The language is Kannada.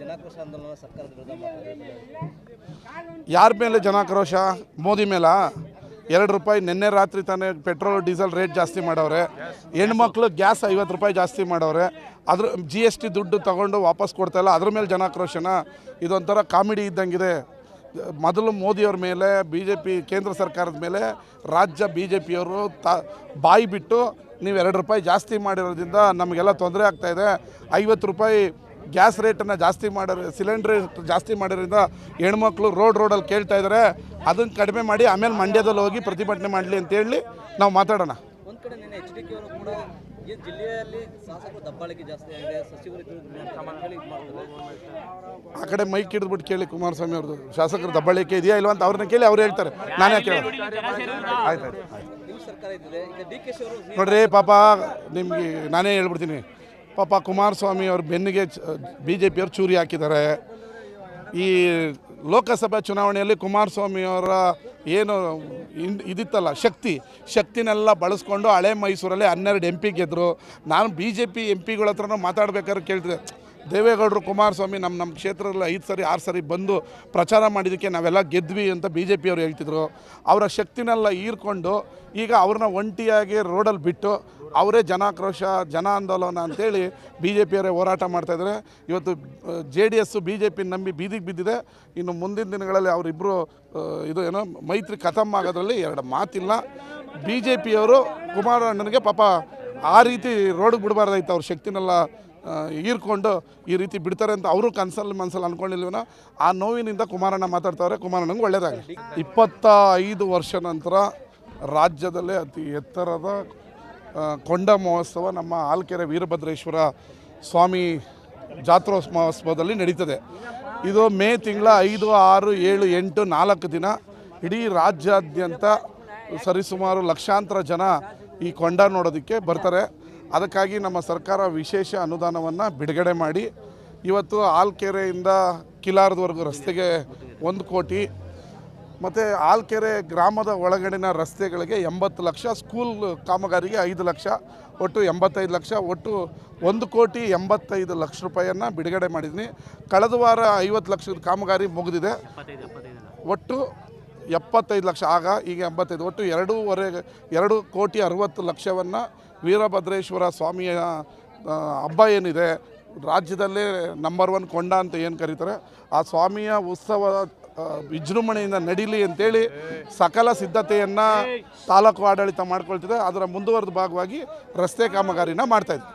ಜನಾಕ್ರೋಶ ಆಂದೋಲನ ಸರ್ಕಾರದ ಯಾರ ಮೇಲೆ ಜನಾಕ್ರೋಶ? ಮೋದಿ ಮೇಲ? ಎರಡು ರೂಪಾಯಿ ನಿನ್ನೆ ರಾತ್ರಿ ತಾನೇ ಪೆಟ್ರೋಲ್, ಡೀಸೆಲ್ ರೇಟ್ ಜಾಸ್ತಿ ಮಾಡವ್ರೆ. ಹೆಣ್ಮಕ್ಳು ಗ್ಯಾಸ್ ಐವತ್ತು ರೂಪಾಯಿ ಜಾಸ್ತಿ ಮಾಡವ್ರೆ. ಅದ್ರ ಜಿ ಎಸ್ ಟಿ ದುಡ್ಡು ತಗೊಂಡು ವಾಪಸ್ ಕೊಡ್ತಾ ಇಲ್ಲ. ಅದ್ರ ಮೇಲೆ ಜನಾಕ್ರೋಶನ? ಇದೊಂಥರ ಕಾಮಿಡಿ ಇದ್ದಂಗಿದೆ. ಮೊದಲು ಮೋದಿಯವ್ರ ಮೇಲೆ ಬಿ ಜೆ ಪಿ ಕೇಂದ್ರ ಸರ್ಕಾರದ ಮೇಲೆ, ರಾಜ್ಯ ಬಿ ಜೆ ಪಿಯವರು ತ, ಬಾಯಿ ಬಿಟ್ಟು ನೀವು ಎರಡು ರೂಪಾಯಿ ಜಾಸ್ತಿ ಮಾಡಿರೋದ್ರಿಂದ ನಮಗೆಲ್ಲ ತೊಂದರೆ ಆಗ್ತಾಯಿದೆ ಐವತ್ತು ರೂಪಾಯಿ ಗ್ಯಾಸ್ ರೇಟನ್ನು ಜಾಸ್ತಿ ಮಾಡೋರು ಸಿಲಿಂಡ್ರ್ ರೇಟ್ ಜಾಸ್ತಿ ಮಾಡೋದ್ರಿಂದ ಹೆಣ್ಮಕ್ಳು ರೋಡ್ ರೋಡಲ್ಲಿ ಕೇಳ್ತಾ ಇದ್ದಾರೆ ಅದನ್ನು ಕಡಿಮೆ ಮಾಡಿ ಆಮೇಲೆ ಮಂಡ್ಯದಲ್ಲಿ ಹೋಗಿ ಪ್ರತಿಭಟನೆ ಮಾಡಲಿ ಅಂತೇಳಿ ನಾವು ಮಾತಾಡೋಣ. ಒಂದ್ ಕಡೆ ನಿನ್ನೆ ಎಚ್ ಡಿ ಕೆ ಅವರು ಕೂಡ ಈ ಜಿಲ್ಲೆಯಲ್ಲಿ ಶಾಸಕರು ದಬ್ಬಾಳಿಕೆ ಜಾಸ್ತಿ ಆಗಿದೆ ಸಚಿವರು ಇದು ಅಂತ ಹೇಳಿ ಇದ್ ಮಾಡ್ತಾರೆ. ಆ ಕಡೆ ಮೈಕ್ ಹಿಡಿದ್ಬಿಟ್ಟು ಕೇಳಿ ಕುಮಾರಸ್ವಾಮಿ ಅವ್ರದ್ದು. ಶಾಸಕರು ದಬ್ಬಾಳಿಕೆ ಇದೆಯಾ ಇಲ್ವಾ ಅಂತ ಅವ್ರನ್ನ ಕೇಳಿ ಅವ್ರು ಹೇಳ್ತಾರೆ. ನಾನೇ ಕೇಳಿ ಆಯ್ತು ಆಯ್ತು ನಿಮ್ಮ ಸರ್ಕಾರ ಇದ್ದಿದೆ ಡಿ ಕೆ ಶಿ ಅವರು ನೋಡ್ರಿ ಪಾಪ ನಿಮಗೆ ನಾನೇ ಹೇಳ್ಬಿಡ್ತೀನಿ. ಪಾಪ ಕುಮಾರಸ್ವಾಮಿ ಅವ್ರ ಬೆನ್ನಿಗೆ ಬಿ ಜೆ ಪಿಯವ್ರು ಚೂರಿ ಹಾಕಿದ್ದಾರೆ. ಈ ಲೋಕಸಭಾ ಚುನಾವಣೆಯಲ್ಲಿ ಕುಮಾರಸ್ವಾಮಿ ಅವರ ಏನು ಇದಿತ್ತಲ್ಲ, ಶಕ್ತಿ, ಶಕ್ತಿನೆಲ್ಲ ಬಳಸ್ಕೊಂಡು ಹಳೆ ಮೈಸೂರಲ್ಲಿ ಹನ್ನೆರಡು ಎಂ ಪಿ ಗೆದ್ದರು ನಾನು ಬಿ ಜೆ ಪಿ ಎಂ ಪಿಗಳ ಹತ್ರನೂ ಮಾತಾಡ್ಬೇಕಾದ್ರೆ ಕೇಳ್ತಿದ್ದೆ ದೇವೇಗೌಡರು, ಕುಮಾರಸ್ವಾಮಿ ನಮ್ಮ ನಮ್ಮ ಕ್ಷೇತ್ರದಲ್ಲಿ ಐದು ಸರಿ, ಆರು ಸರಿ ಬಂದು ಪ್ರಚಾರ ಮಾಡಿದ್ದಕ್ಕೆ ನಾವೆಲ್ಲ ಗೆದ್ವಿ ಅಂತ ಬಿ ಜೆ ಪಿಯವರು ಹೇಳ್ತಿದ್ರು. ಅವರ ಶಕ್ತಿನೆಲ್ಲ ಹೀರ್ಕೊಂಡು ಈಗ ಅವ್ರನ್ನ ಒಂಟಿಯಾಗಿ ರೋಡಲ್ಲಿ ಬಿಟ್ಟು ಅವರೇ ಜನಾಕ್ರೋಶ, ಜನ ಆಂದೋಲನ ಅಂತೇಳಿ ಬಿ ಜೆ ಪಿಯವರೇ ಹೋರಾಟ ಮಾಡ್ತಾಯಿದ್ದಾರೆ ಇವತ್ತು J D S B J P ನಂಬಿ ಬೀದಿಗೆ ಬಿದ್ದಿದೆ. ಇನ್ನು ಮುಂದಿನ ದಿನಗಳಲ್ಲಿ ಅವರಿಬ್ಬರು ಇದು ಏನೋ ಮೈತ್ರಿ ಖತಮ್ ಆಗೋದ್ರಲ್ಲಿ ಎರಡು ಮಾತಿಲ್ಲ. ಬಿ ಜೆ ಪಿಯವರು ಕುಮಾರಣ್ಣನಿಗೆ ಪಾಪ ಆ ರೀತಿ ರೋಡಿಗೆ ಬಿಡಬಾರ್ದಾಯ್ತು. ಅವ್ರ ಶಕ್ತಿನೆಲ್ಲ ಹೀರ್ಕೊಂಡು ಈ ರೀತಿ ಬಿಡ್ತಾರೆ ಅಂತ ಅವರು ಕನ್ಸಲ್ಲಿ ಮನಸ್ಸಲ್ಲಿ ಅಂದ್ಕೊಂಡಿಲ್ವನ ಆ ನೋವಿನಿಂದ ಕುಮಾರಣ್ಣ ಮಾತಾಡ್ತಾವ್ರೆ ಕುಮಾರಣ್ಣಂಗೆ ಒಳ್ಳೆಯದಾಗಲಿ ಇಪ್ಪತ್ತ ಐದು ವರ್ಷ ನಂತರ ರಾಜ್ಯದಲ್ಲೇ ಅತಿ ಎತ್ತರದ ಕೊಂಡ ಮಹೋತ್ಸವ ನಮ್ಮ ಆಲ್ಕೆರೆ ವೀರಭದ್ರೇಶ್ವರ ಸ್ವಾಮಿ ಜಾತ್ರೋತ್ಸವದಲ್ಲಿ ನಡೀತದೆ. ಇದು ಮೇ ತಿಂಗಳ ಐದು, ಆರು, ಏಳು, ಎಂಟು, ನಾಲ್ಕು ದಿನ ಇಡೀ ರಾಜ್ಯಾದ್ಯಂತ ಸರಿಸುಮಾರು ಲಕ್ಷಾಂತರ ಜನ ಈ ಕೊಂಡ ನೋಡೋದಕ್ಕೆ ಬರ್ತಾರೆ. ಅದಕ್ಕಾಗಿ ನಮ್ಮ ಸರ್ಕಾರ ವಿಶೇಷ ಅನುದಾನವನ್ನು ಬಿಡುಗಡೆ ಮಾಡಿ ಇವತ್ತು ಆಲ್ಕೆರೆಯಿಂದ ಕಿಲಾರದವರೆಗೂ ರಸ್ತೆಗೆ ಒಂದು ಕೋಟಿ, ಮತ್ತು ಆಲ್ಕೆರೆ ಗ್ರಾಮದ ಒಳಗಡಿನ ರಸ್ತೆಗಳಿಗೆ ಎಂಬತ್ತು ಲಕ್ಷ, ಸ್ಕೂಲ್ ಕಾಮಗಾರಿಗೆ ಐದು ಲಕ್ಷ, ಒಟ್ಟು ಎಂಬತ್ತೈದು ಲಕ್ಷ, ಒಟ್ಟು ಒಂದು ಕೋಟಿ ಎಂಬತ್ತೈದು ಲಕ್ಷ ರೂಪಾಯಿಯನ್ನು ಬಿಡುಗಡೆ ಮಾಡಿದ್ದೀನಿ ಕಳೆದ ವಾರ ಐವತ್ತು ಲಕ್ಷದ ಕಾಮಗಾರಿ ಮುಗಿದಿದೆ. ಒಟ್ಟು ಎಪ್ಪತ್ತೈದು ಲಕ್ಷ. ಆಗ ಈಗ ಎಂಬತ್ತೈದು, ಒಟ್ಟು ಎರಡೂವರೆ, ಎರಡು ಕೋಟಿ ಅರವತ್ತು ಲಕ್ಷವನ್ನು ವೀರಭದ್ರೇಶ್ವರ ಸ್ವಾಮಿಯ ಹಬ್ಬ ಏನಿದೆ, ರಾಜ್ಯದಲ್ಲೇ ನಂಬರ್ ಒನ್ ಕೊಂಡ ಅಂತ ಏನು ಕರೀತಾರೆ, ಆ ಸ್ವಾಮಿಯ ಉತ್ಸವ ವಿಜೃಂಭಣೆಯಿಂದ ನಡೀಲಿ ಅಂತೇಳಿ ಸಕಲ ಸಿದ್ಧತೆಯನ್ನು ತಾಲೂಕು ಆಡಳಿತ ಮಾಡ್ಕೊಳ್ತಿದೆ. ಅದರ ಮುಂದುವರೆದ ಭಾಗವಾಗಿ ರಸ್ತೆ ಕಾಮಗಾರಿನ ಮಾಡ್ತಾಯಿದ್ವಿ